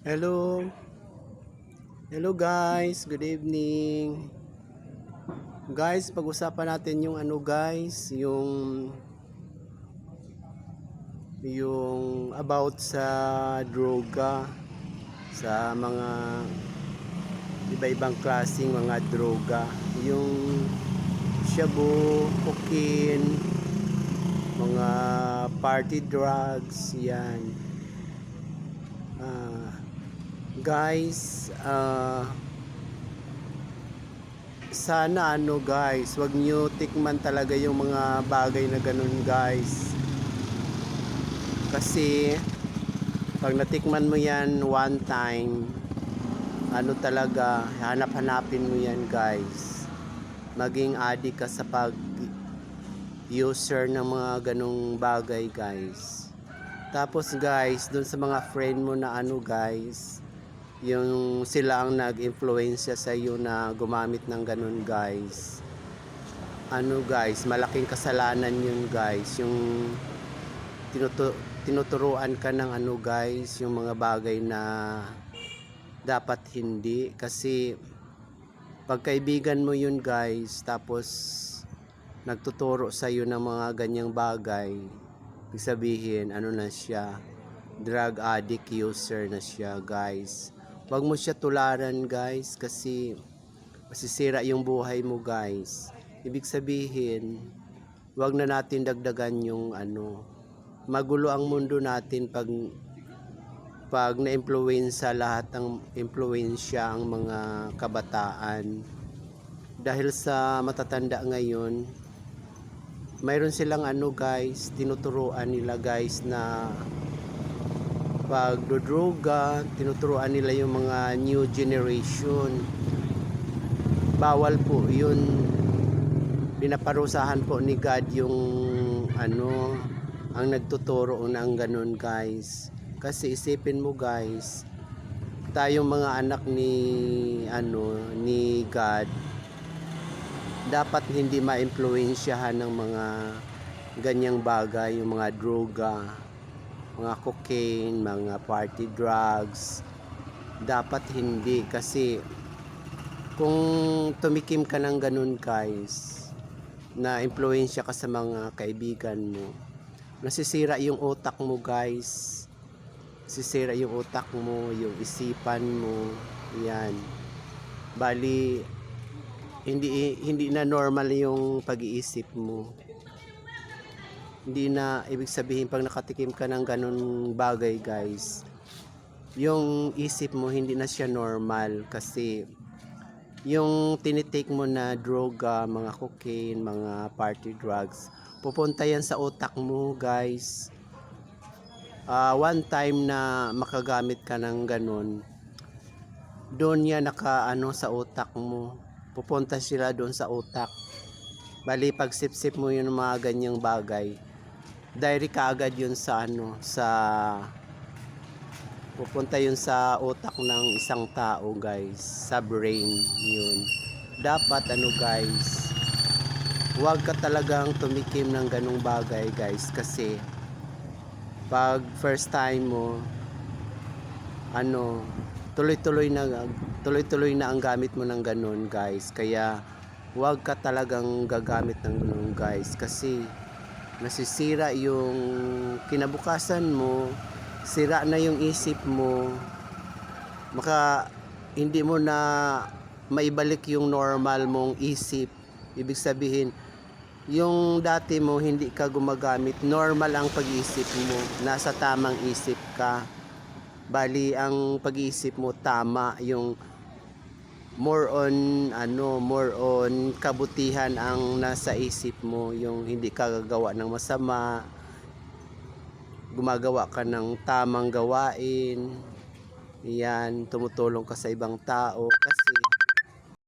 Hello. Hello guys, good evening. Guys, pag-usapan natin yung ano guys, yung yung about sa droga sa mga iba-ibang klaseng mga droga. Yung shabu, cocaine, mga party drugs, yan. Ah, guys, ah, sana ano guys, wag nyo tikman talaga yung mga bagay na ganun guys. Kasi pag natikman mo yan one time, ano talaga, hanap-hanapin mo yan guys. Maging addict ka sa pag user ng mga ganong bagay guys. Tapos guys, dun sa mga friend mo na ano guys, yung sila ang nag-influensya sa iyo na gumamit ng ganun guys. Ano guys, malaking kasalanan yun guys, yung tinutu- tinuturuan ka ng ano guys, yung mga bagay na dapat hindi kasi pagkaibigan mo yun guys, tapos nagtuturo sa iyo ng mga ganyang bagay, ibig sabihin, ano na siya, drug addict user na siya, guys. Huwag mo siya tularan, guys, kasi masisira yung buhay mo, guys. Ibig sabihin, huwag na natin dagdagan yung ano, magulo ang mundo natin pag pag na-influensya lahat ng impluensya ang mga kabataan dahil sa matatanda ngayon mayroon silang ano guys, tinuturuan nila guys na pag droga, tinuturuan nila yung mga new generation. Bawal po yun. Pinaparusahan po ni God yung ano, ang nagtuturo ng ganun guys. Kasi isipin mo guys, tayong mga anak ni ano ni God dapat hindi ma-impluensyahan ng mga ganyang bagay, yung mga droga, mga cocaine, mga party drugs. Dapat hindi kasi kung tumikim ka ng ganun guys, na impluensya ka sa mga kaibigan mo, nasisira yung utak mo guys. Sisira yung utak mo, yung isipan mo, yan. Bali, hindi hindi na normal yung pag-iisip mo. Hindi na ibig sabihin pag nakatikim ka ng ganun bagay, guys. Yung isip mo hindi na siya normal kasi yung tinitake mo na droga, mga cocaine, mga party drugs, pupunta yan sa utak mo, guys. Ah, one time na makagamit ka ng ganun, doon yan naka ano sa utak mo pupunta sila doon sa utak. Bali, pag sip-sip mo yung mga ganyang bagay, diary ka agad yun sa ano, sa pupunta yun sa utak ng isang tao guys, sa brain yun. Dapat ano guys, huwag ka talagang tumikim ng ganong bagay guys. Kasi pag first time mo ano tuloy-tuloy na tuloy-tuloy na ang gamit mo ng ganun guys. Kaya huwag ka talagang gagamit ng ganun guys. Kasi nasisira yung kinabukasan mo sira na yung isip mo. Maka hindi mo na maibalik yung normal mong isip. Ibig sabihin yung dati mo hindi ka gumagamit normal ang pag-iisip mo. Nasa tamang isip ka. Bali, ang pag-iisip mo tama yung more on ano, more on kabutihan ang nasa isip mo, yung hindi ka gagawa ng masama, gumagawa ka ng tamang gawain. Yan, tumutulong ka sa ibang tao kasi